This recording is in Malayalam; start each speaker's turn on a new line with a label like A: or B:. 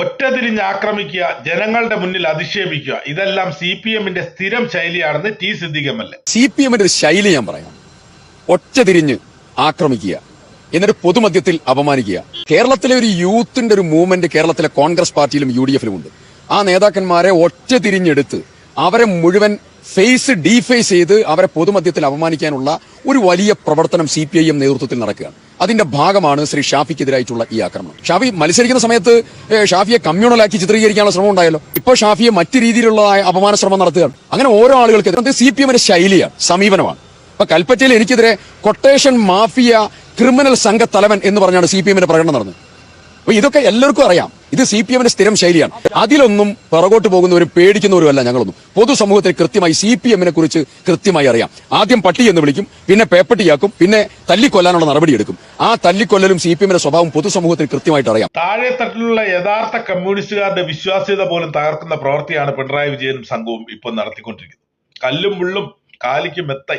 A: ഒറ്റതിരിഞ്ഞ് ആക്രമിക്കുക ജനങ്ങളുടെ മുന്നിൽ അധിക്ഷേപിക്കുക ഇതെല്ലാം സി പി എമ്മിന്റെ സ്ഥിരം ശൈലിയാണെന്ന് ടി എ
B: സി പി എമ്മിന്റെ ഒരു ശൈലി ഞാൻ പറയാം. ഒറ്റ തിരിഞ്ഞ് ആക്രമിക്കുക എന്നിട്ട് പൊതുമധ്യത്തിൽ അപമാനിക്കുക. കേരളത്തിലെ ഒരു യൂത്തിന്റെ ഒരു മൂവ്മെന്റ് കേരളത്തിലെ കോൺഗ്രസ് പാർട്ടിയിലും യു ഡി എഫിലും ഉണ്ട്. ആ നേതാക്കന്മാരെ ഒറ്റ തിരിഞ്ഞെടുത്ത് അവരെ മുഴുവൻ ഫേസ് ഡീഫേസ് ചെയ്ത് അവരെ പൊതുമധ്യത്തിൽ അപമാനിക്കാനുള്ള ഒരു വലിയ പ്രവർത്തനം സി നേതൃത്വത്തിൽ നടക്കുകയാണ്. അതിന്റെ ഭാഗമാണ് ശ്രീ ഷാഫിക്കെതിരായിട്ടുള്ള ഈ ആക്രമണം. ഷാഫി മത്സരിക്കുന്ന സമയത്ത് ഷാഫിയെ കമ്മ്യൂണലാക്കി ചിത്രീകരിക്കാനുള്ള ശ്രമം ഉണ്ടായല്ലോ. ഇപ്പോൾ ഷാഫിയെ മറ്റു രീതിയിലുള്ള അപമാന ശ്രമം നടത്തുകയാണ്. അങ്ങനെ ഓരോ ആളുകൾക്ക് സി പി എമ്മിന്റെ ശൈലിയാണ് സമീപനമാണ്. ഇപ്പൊ കൽപ്പറ്റയിൽ എനിക്കെതിരെ കൊട്ടേഷൻ മാഫിയ ക്രിമിനൽ സംഘ തലവൻ എന്ന് പറഞ്ഞാണ് സി പി എമ്മിന്റെ പ്രകടനം നടന്നത്. അപ്പൊ ഇതൊക്കെ എല്ലാവർക്കും അറിയാം. ഇത് സി പി എമ്മിന്റെ സ്ഥിരം ശൈലിയാണ്. അതിലൊന്നും പുറകോട്ട് പോകുന്നവരും പേടിക്കുന്നവരും അല്ല ഞങ്ങളൊന്നും. പൊതുസമൂഹത്തിന് കൃത്യമായി സി പി എമ്മിനെ കുറിച്ച് കൃത്യമായി അറിയാം. ആദ്യം പട്ടി എന്ന് വിളിക്കും പിന്നെ പേപ്പട്ടിയാക്കും പിന്നെ തല്ലിക്കൊല്ലാനുള്ള നടപടിയെടുക്കും ആ തല്ലിക്കൊല്ലലും സി പി എമ്മിന്റെ സ്വഭാവം പൊതുസമൂഹത്തിന് കൃത്യമായിട്ട് അറിയാം.
A: താഴെ തട്ടിലുള്ള യഥാർത്ഥ കമ്മ്യൂണിസ്റ്റുകാരുടെ വിശ്വാസ്യത പോലും തകർക്കുന്ന പ്രവൃത്തിയാണ് പിണറായി വിജയനും സംഘവും ഇപ്പോൾ നടത്തിക്കൊണ്ടിരിക്കുന്നത്. കല്ലും മുള്ളും കാലിക്ക് മെത്തായി